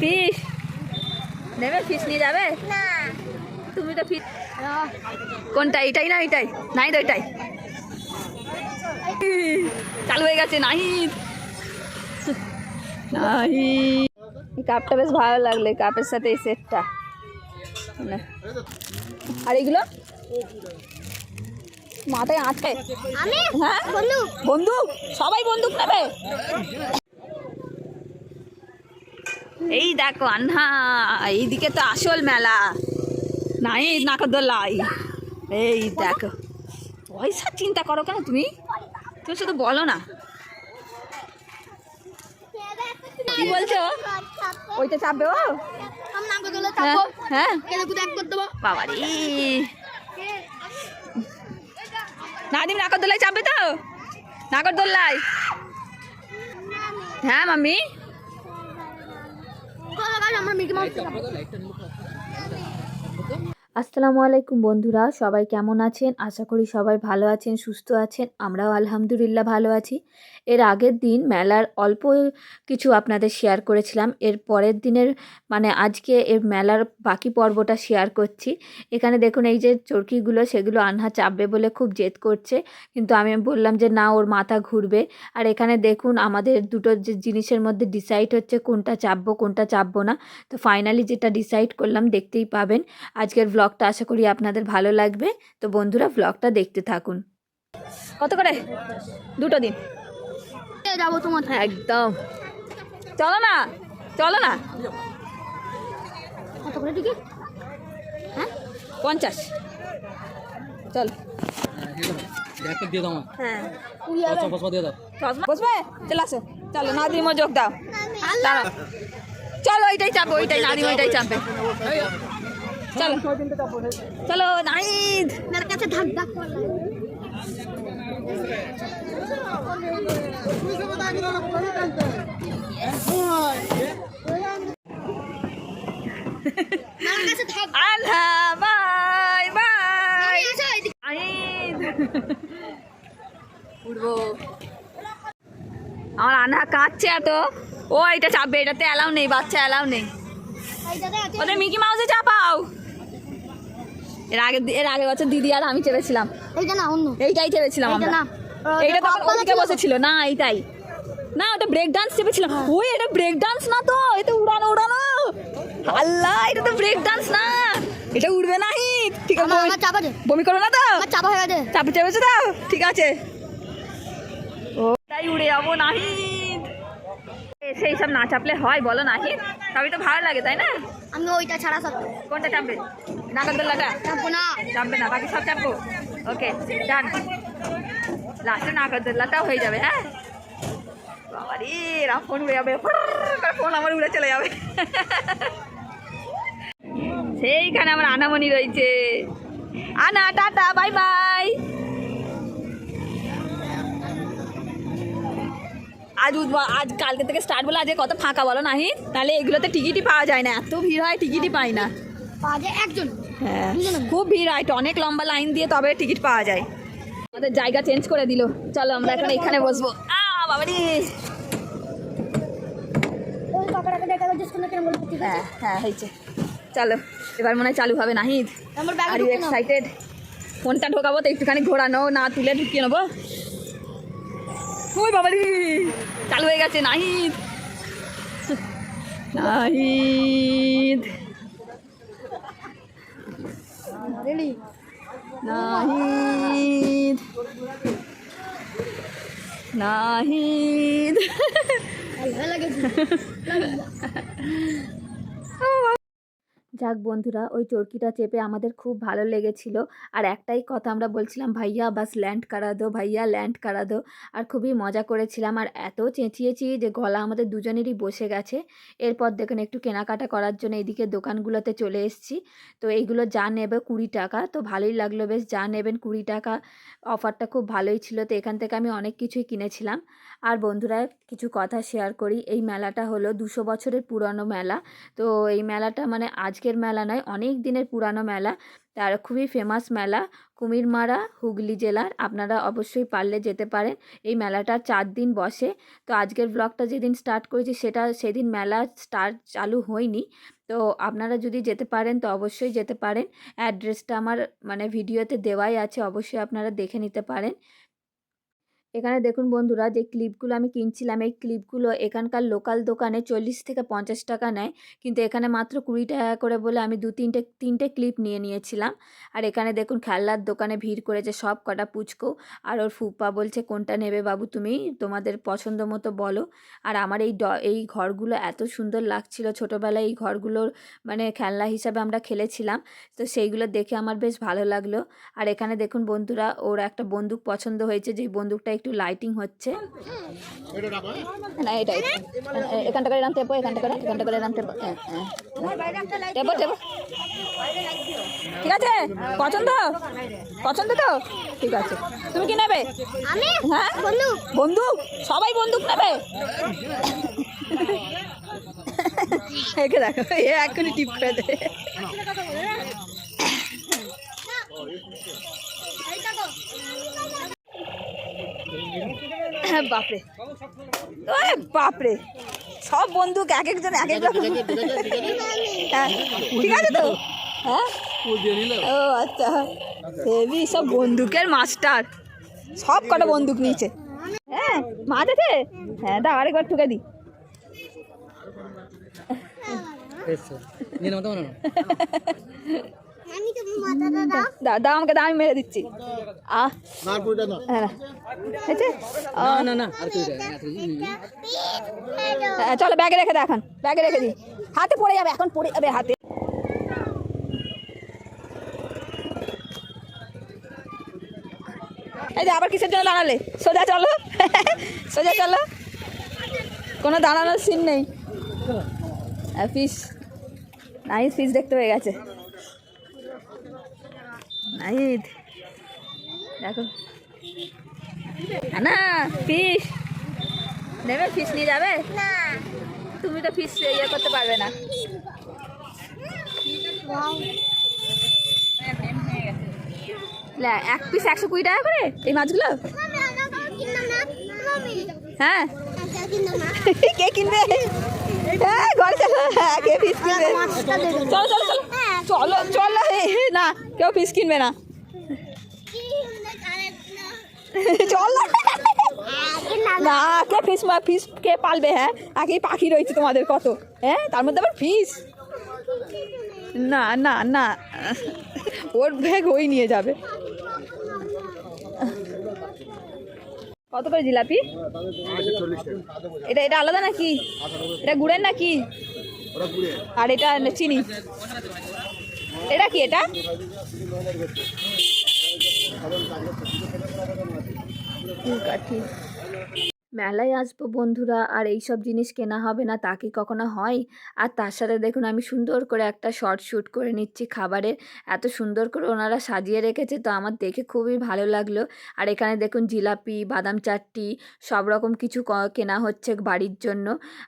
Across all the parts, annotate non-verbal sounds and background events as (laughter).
ফিস নেবে ফিস নিয়ে যাবে না তুমি তো ফিস কোনটা এটাই না এটাই? নাই তো এটাই। চালু হয়ে গেছে নাহিদ। এই কাপটা বেশ ভালো লাগল এই কাপের সাথে এই সেটটা। আর এগুলো? মাথায় আটকে। আমি? হ্যাঁ? বন্দুক? সবাই বন্দুক নেবে। এই দেখো আন্না এইদিকে তো আসল মেলা। নাই নাকদোলাই এই। দেখো। পয়সা চিন্তা করো কেন তুমি? তুমি শুধু বলো না। কি বলছো? ওইটা চাপবে ও? হ্যাঁ হ্যাঁ। দেবো বাবারি। নাদিম নাকরদোল্লায় চাপবে তো? নাকরদোল্লায় হ্যাঁ মাম্মি। আসসালামু আলাইকুম বন্ধুরা, সবাই কেমন আছেন? আশা করি সবাই ভালো আছেন, সুস্থ আছেন, আমরাও আলহামদুলিল্লাহ ভালো আছি। এর আগের দিন মেলার অল্প কিছু আপনাদের শেয়ার করেছিলাম। এর পরের দিনের মানে আজকে এর মেলার বাকি পর্বটা শেয়ার করছি। এখানে দেখুন এই যে চরকিগুলো, সেগুলো আনহা চাপবে বলে খুব জেদ করছে। কিন্তু আমি বললাম যে না, ওর মাথা ঘুরবে। আর এখানে দেখুন আমাদের দুটো যে জিনিসের মধ্যে ডিসাইড হচ্ছে কোনটা চাপবো কোনটা চাপবো না। তো ফাইনালি যেটা ডিসাইড করলাম, দেখতেই পাবেন। আজকের ব্লগটা আশা করি আপনাদের ভালো লাগবে। তো বন্ধুরা ব্লগটা দেখতে থাকুন। কত করে? দুটো দিন। যাব তোমার হ্যাঁ একদম। চলো না চলো না। কত করে টিকিট? হ্যাঁ? পঞ্চাশ। চল। হ্যাঁ। বসবে? চলে আসো। চলো নাদিমও যোগ দাও। চলো ওইটাই চাপো ওইটাই নাদিম ওইটাই চাপবে। চলো। চলো কাছে আল্লাহ বাই বাই। আসো এদিকে নাহিদ উঠবো আমার আনা কাঁদছে এত। ও এটা চাপবে এটাতে অ্যালাউ নেই বাচ্চা অ্যালাউ নেই। ওদের মিকি মাউসে চাপাও। এর আগে এর আগে বছর দিদি আর আমি চেপেছিলাম। এইটা না অন্য। এইটাই চেপেছিলাম আমরা। না। এইটা তখন ওদিকে বসেছিল। না এইটাই। না ওটা ব্রেক ডান্স চেপেছিলাম। ওই এটা ব্রেক ডান্স না তো এটা উড়ানো উড়ানো। আল্লাহ এটা তো ব্রেক ডান্স না। এটা উড়বে না ঠিক আছে আমার বমি- আমার চাপা দে। বমি করো না তো। আমার চাপা হয়ে গেছে। চাপে চেপেছে তো? ঠিক আছে। ও তাই উড়ে যাব নাহিদ এ, সেই সব না চাপলে হয় বলো নাহিদ তবে তো ভালো লাগে তাই না? আমি ওইটা ছাড়া সব কোনটা চাপবে? নাগরদোল্লাটা চাপবো না। চাপবে না বাকি সব চাপবো। ওকে ডান লাস্টে নাগরদোল্লাটাও হয়ে যাবে হ্যাঁ? বাবারে এরা ফোন উড়ে যাবে। ফোন আমার উড়ে চলে যাবে। সেইখানে আমার আনামনি রয়েছে। আনা টাটা বাই বাই আজ আজ কালকে থেকে স্টার্ট বলে আজকে কত ফাঁকা বলো নাহি? তাহলে এগুলোতে টিকিটই পাওয়া যায় না এত ভিড় হয় টিকিটই পাই না। বাজে একজন। হ্যাঁ। খুব ভিড় হয় অনেক লম্বা লাইন দিয়ে তবে টিকিট পাওয়া যায়। আমাদের জায়গা চেঞ্জ করে দিল। চলো আমরা এখন এখানে বসবো। বাবারি হ্যাঁ হ্যাঁ হয়েছে। চলো এবার মনে হয় চালু হবে নাহিদ। আর ইউ এক্সাইটেড ফোনটা ঢোকাবো তো একটুখানি ঘোরানো না তুলে ঢুকিয়ে নেব। ওই বাবারি চালু হয়ে গেছে নাহিদ। নাহিদ। রেডি নাহিদ নাহিদ ভালো লাগেছে যাক বন্ধুরা, ওই চরকিটা চেপে আমাদের খুব ভালো লেগেছিল। আর একটাই কথা আমরা বলছিলাম, ভাইয়া, বাস ল্যান্ড করা দো, ভাইয়া ল্যান্ড করা দো? আর খুবই মজা করেছিলাম। আর এত চেঁচিয়েছি যে গলা আমাদের দুজনেরই বসে গেছে। এরপর দেখুন একটু কেনাকাটা করার জন্য এদিকে দোকানগুলোতে চলে এসেছি। তো এইগুলো যা নেবে কুড়ি টাকা, তো ভালোই লাগল। বেশ, যা নেবেন কুড়ি টাকা, অফারটা খুব ভালোই ছিল। তো এখান থেকে আমি অনেক কিছুই কিনেছিলাম। আর বন্ধুরা, কিছু কথা শেয়ার করি। এই মেলাটা হলো দুশো বছরের পুরনো মেলা। তো এই মেলাটা মানে আজকের মেলা নয়, অনেক দিনের পুরানো মেলা। তার খুবই ফেমাস মেলা, কুমিরমারা, হুগলি জেলার। আপনারা অবশ্যই পারলে যেতে পারেন। এই মেলাটা চার দিন বসে। তো আজকের ব্লগটা যেদিন স্টার্ট করেছি, সেটা সেদিন মেলা স্টার্ট চালু হয়নি। তো আপনারা যদি যেতে পারেন, তো অবশ্যই যেতে পারেন। অ্যাড্রেসটা আমার মানে ভিডিওতে দেওয়াই আছে, অবশ্যই আপনারা দেখে নিতে পারেন। এখানে দেখুন বন্ধুরা, যে ক্লিপগুলো আমি কিনছিলাম, এই ক্লিপগুলো এখানকার লোকাল দোকানে চল্লিশ থেকে পঞ্চাশ টাকা নেয়। কিন্তু এখানে মাত্র কুড়ি টাকা করে বলে আমি দু তিনটে তিনটে ক্লিপ নিয়ে নিয়েছিলাম। আর এখানে দেখুন খেলনার দোকানে ভিড় করেছে সব কটা পুচকো। আর ওর ফুপা বলছে, কোনটা নেবে বাবু তুমি? তোমাদের পছন্দ মতো বলো। আর আমার এই ড, এই ঘরগুলো এত সুন্দর লাগছিল ছোটোবেলায়, এই ঘরগুলোর মানে খেলনা হিসাবে আমরা খেলেছিলাম। তো সেইগুলো দেখে আমার বেশ ভালো লাগল। আর এখানে দেখুন বন্ধুরা, ওর একটা বন্দুক পছন্দ হয়েছে যে বন্দুকটা একটু লাইটিং হচ্ছে। না এটা এটা। এখানটা করে এরম টেপো এখানটা করে এখানটা করে টেপো। হ্যাঁ, হ্যাঁ। টেপো টেপো। ঠিক আছে? পছন্দ? পছন্দ তো? ঠিক আছে। তুমি কি নেবে? আমি? হ্যাঁ? বন্ধু। বন্দুক সবাই বন্দুক নেবে? (laughs) একে দেখো এ এখনই টিপ করে দেবে। বাপরে। ওরে বাপরে। সব বন্দুক এক একজন এক এক রকম ঠিক আছে তো? হ্যাঁ? ও দিয়ে নিল ও আচ্ছা। হেভি সব বন্দুকের মাস্টার। সব কটা বন্দুক নিয়েছে। হ্যাঁ মাছ আছে? হ্যাঁ দাও আরেকবার ঠুকে দিই এসছে নিয়ে (laughs) দাও দাও দাও আমাকে দাও আমি মেরে দিচ্ছি। আহ হ্যাঁ ও, না না না আর তুই হ্যাঁ, চলো ব্যাগে রেখে দাও এখন। ব্যাগে রেখে দিই হাতে পড়ে যাবে এখন পড়ে যাবে হাতে। এই যে আবার কিসের জন্য দাঁড়ালে? সোজা চলো। (laughs) সোজা চলো। কোনো দাঁড়ানোর সিন নেই। ফিস নাইস ফিস দেখতে পেয়ে গেছে। দেখো। না নেবে নিয়ে যাবে? না। তুমি তো ফিস ইয়ে করতে পারবে না। এক পিস একশো কুড়ি টাকা করে এই মাছগুলো? হ্যাঁ। (laughs) কে কিনবে? হ্যাঁ ঘরে চলো। হ্যাঁ কে ফিস কিনবে? চলো চলো চলো। চলো চলো। না, কেউ ফিস কিনবে না। (laughs) চল। না, কে ফিস ফিস কে পালবে হ্যাঁ? আগেই পাখি রয়েছে তোমাদের কত হ্যাঁ? তার মধ্যে আবার ফিস না না না। ওর ব্যাগ ওই নিয়ে যাবে। কত করে জিলাপি? এটা এটা আলাদা নাকি? এটা গুড়ের নাকি? আর এটা চিনি। এটা কি এটা? কাঠি মেলায় আসব বন্ধুরা, আর এই সব জিনিস কেনা হবে না, তা কি কখনো হয়? আর তার সাথে দেখুন, আমি সুন্দর করে একটা শর্ট শ্যুট করে নিচ্ছি খাবারের, এত সুন্দর করে ওনারা সাজিয়ে রেখেছে, তো আমার দেখে খুবই ভালো লাগল। আর এখানে দেখুন, জিলাপি, বাদাম চাটটি, সব রকম কিছু কেনা হচ্ছে বাড়ির জন্য।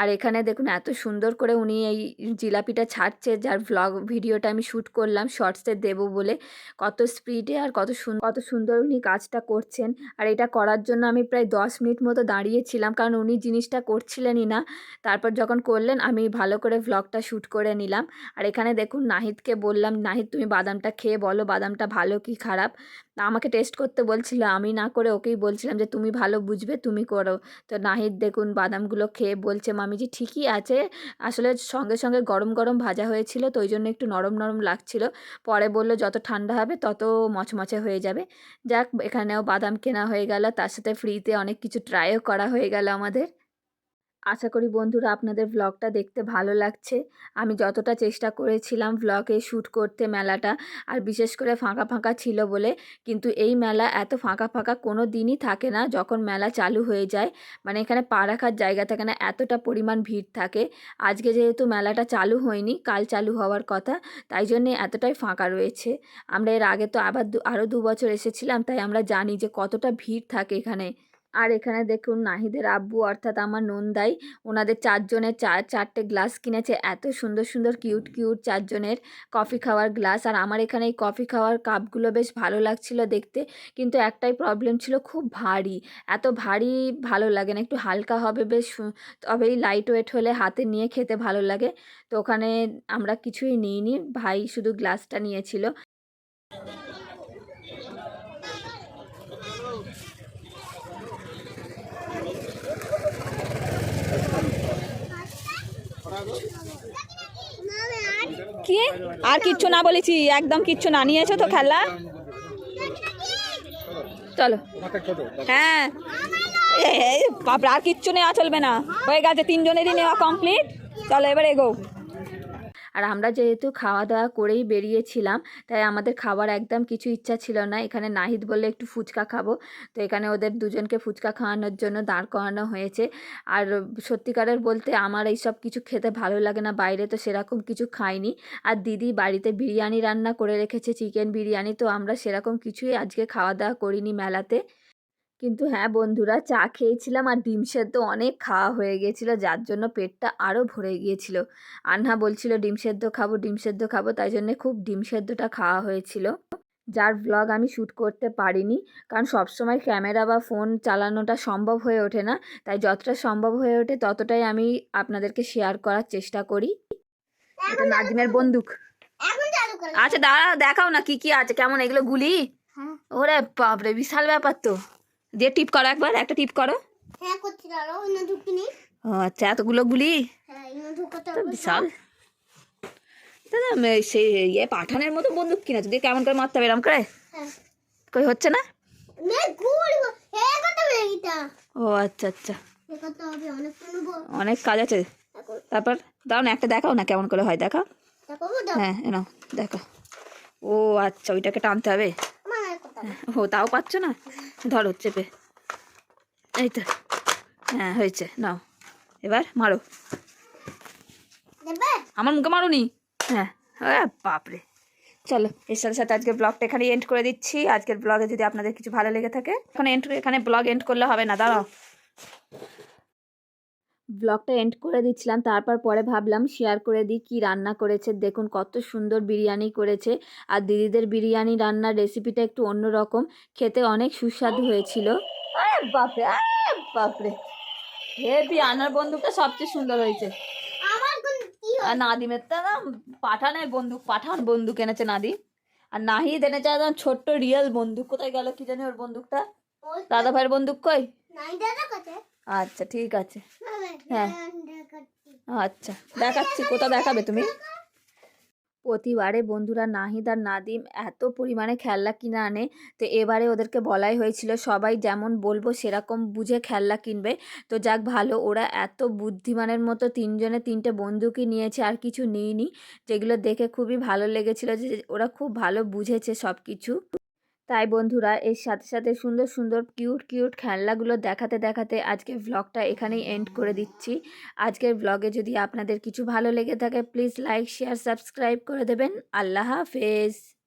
আর এখানে দেখুন, এত সুন্দর করে উনি এই জিলাপিটা ছাড়ছে, যার ভ্লগ ভিডিওটা আমি শ্যুট করলাম, শর্টসে দেবো বলে। কত স্পিডে আর কত সুন্দর কত সুন্দর উনি কাজটা করছেন। আর এটা করার জন্য আমি প্রায় দশ মিনিট মতো দাঁড়িয়েছিলাম, কারণ উনি জিনিসটা করছিলেনই না। তারপর যখন করলেন, আমি ভালো করে ভ্লগটা শ্যুট করে নিলাম। আর এখানে দেখুন, নাহিদকে বললাম, নাহিদ, তুমি বাদামটা খেয়ে বলো, বাদামটা ভালো কি খারাপ? আমাকে টেস্ট করতে বলছিল, আমি না করে ওকেই বলছিলাম যে, তুমি ভালো বুঝবে, তুমি করো। তো নাহিদ দেখুন, বাদামগুলো খেয়ে বলছে মামিজি ঠিকই আছে। আসলে সঙ্গে সঙ্গে গরম গরম ভাজা হয়েছিল, তো ওই জন্য একটু নরম নরম লাগছিল। পরে বলল, যত ঠান্ডা হবে, তত মচমচে হয়ে যাবে। যাক, এখানেও বাদাম কেনা হয়ে গেল। তার সাথে ফ্রিতে অনেক কিছু ট্রাইও করা হয়ে গেল আমাদের। আশা করি বন্ধুরা আপনাদের ব্লগটা দেখতে ভালো লাগছে। আমি যতটা চেষ্টা করেছিলাম ব্লগে শ্যুট করতে মেলাটা, আর বিশেষ করে ফাঁকা ফাঁকা ছিল বলে, কিন্তু এই মেলা এত ফাঁকা ফাঁকা কোনো দিনই থাকে না যখন মেলা চালু হয়ে যায়। মানে এখানে পা রাখার জায়গা থাকে না, এতটা পরিমাণ ভিড় থাকে। আজকে যেহেতু মেলাটা চালু হয়নি, কাল চালু হওয়ার কথা, তাই জন্যে এতটাই ফাঁকা রয়েছে। আমরা এর আগে তো আবার আরও দু বছর এসেছিলাম, তাই আমরা জানি যে কতটা ভিড় থাকে এখানে। আর এখানে দেখুন নাহিদের আব্বু অর্থাৎ আমার নন্দাই, ওনাদের চারজনের চার চারটে গ্লাস কিনেছে। এত সুন্দর সুন্দর, কিউট কিউট চারজনের কফি খাওয়ার গ্লাস। আর আমার এখানে এই কফি খাওয়ার কাপগুলো বেশ ভালো লাগছিল দেখতে, কিন্তু একটাই প্রবলেম ছিল খুব ভারী। এত ভারী ভালো লাগে না, একটু হালকা হবে বেশ তবেই লাইট ওয়েট হলে হাতে নিয়ে খেতে ভালো লাগে। তো ওখানে আমরা কিছুই নিইনি, ভাই শুধু গ্লাসটা নিয়েছিল মামি আর কি? আর কিচ্ছু না বলেছি, একদম কিচ্ছু না। নিয়েছো তো খেলা? চলো। হ্যাঁ। আর কিচ্ছু নেওয়া চলবে না। হয়ে গেছে, তিনজনেরই নেওয়া কমপ্লিট চলো, এবার এগো আর আমরা যেহেতু খাওয়া দাওয়া করেই বেরিয়েছিলাম, তাই আমাদের খাবার একদম কিছু ইচ্ছা ছিল না। এখানে নাহিদ বললে একটু ফুচকা খাব। তো এখানে ওদের দুজনকে ফুচকা খাওয়ানোর জন্য দাঁড় করানো হয়েছে। আর সত্যিকারের বলতে আমার এইসব কিছু খেতে ভালো লাগে না, বাইরে তো সেরকম কিছু খাইনি। আর দিদি বাড়িতে বিরিয়ানি রান্না করে রেখেছে, চিকেন বিরিয়ানি, তো আমরা সেরকম কিছুই আজকে খাওয়া দাওয়া করিনি মেলাতে। কিন্তু হ্যাঁ বন্ধুরা চা খেয়েছিলাম আর ডিম সেদ্ধ অনেক খাওয়া হয়ে গিয়েছিল যার জন্য পেটটা আরও ভরে গিয়েছিল। আনহা বলছিল ডিম সেদ্ধ খাব ডিম সেদ্ধ খাব। তাই জন্যে খুব ডিম সেদ্ধটা খাওয়া হয়েছিল। যার ব্লগ আমি শ্যুট করতে পারিনি কারণ সবসময় ক্যামেরা বা ফোন চালানোটা সম্ভব হয়ে ওঠে না। তাই যতটা সম্ভব হয়ে ওঠে ততটাই আমি আপনাদেরকে শেয়ার করার চেষ্টা করি। এটা নাজিমের বন্দুক। আচ্ছা দাঁড়া দেখাও না কি কি আছে। কেমন এগুলো গুলি? হ্যাঁ। ওরে বাপরে বিশাল ব্যাপার তো। দিয়ে টিপ করো একবার একটা টিপ করো। হ্যাঁ করছি দাঁড়াও অন্য ঢুকিনি ও আচ্ছা এতগুলো গুলি? হ্যাঁ ঢুকাতে বিশাল। দাদা সেই ইয়ে পাঠানের মতো বন্দুক কিনেছো দিয়ে কেমন করে মারতে হবে এরম করে? হ্যাঁ। কই হচ্ছে না? ও আচ্ছা আচ্ছা। অনেক কাজ আছে। তারপর দাও না একটা দেখাও না কেমন করে হয় দেখাও। দেখো হ্যাঁ এনাও দেখো। ও আচ্ছা ওইটাকে টানতে হবে? ও তাও পাচ্ছ না? ধরো চেপে। এই তো। হ্যাঁ হয়েছে। নাও। এবার মারো। আমার মুখে মারো নি হ্যাঁ বাপরে। চলো এর সাথে সাথে আজকের ব্লগটা এখানে এন্ড করে দিচ্ছি। আজকের ব্লগে যদি আপনাদের কিছু ভালো লেগে থাকে এখন এন্ড এখানে ব্লগ এন্ড করলে হবে না দাঁড়াও। ব্লগটা এন্ড করে দিচ্ছিলাম তারপর পরে ভাবলাম শেয়ার করে দিই কি রান্না করেছে। দেখুন কত সুন্দর বিরিয়ানি করেছে। আর দিদিদের বিরিয়ানি রান্নার রেসিপিটা একটু অন্যরকম। খেতে অনেক সুস্বাদু হয়েছিল। আরে বাপরে আরে বাপরে। আনার বন্দুকটা সবচেয়ে সুন্দর হয়েছে। আমার কোন কি আর নাদিমের তো না পাঠানের বন্দুক পাঠান বন্দুক এনেছে নাদিম। আর নাহিদ এনেছে একদম ছোট্ট রিয়েল বন্দুক। কোথায় গেল কি জানি ওর বন্দুকটা? দাদা ভাইয়ের বন্দুক কই? দাদা কাছে আচ্ছা ঠিক আছে। হ্যাঁ। আচ্ছা দেখাচ্ছি কোথা দেখাবে তুমি? প্রতিবারে বন্ধুরা নাহিদ আর নাদিম এত পরিমাণে খেলনা কিনে আনে তো এবারে ওদেরকে বলাই হয়েছিল সবাই যেমন বলব সেরকম বুঝে খেলনা কিনবে। তো যাক ভালো ওরা এত বুদ্ধিমানের মতো তিনজনে তিনটে বন্দুকই নিয়েছে আর কিছু নিইনি যেগুলো দেখে খুবই ভালো লেগেছিল যে ওরা খুব ভালো বুঝেছে সব কিছু তাই বন্ধুরা, এর সাথে সাথে সুন্দর সুন্দর কিউট কিউট খেলনাগুলো দেখাতে দেখাতে আজকের ভ্লগটা এখানেই এন্ড করে দিচ্ছি। আজকের ব্লগে যদি আপনাদের কিছু ভালো লেগে থাকে প্লিজ লাইক শেয়ার সাবস্ক্রাইব করে দেবেন। আল্লাহ হাফেজ।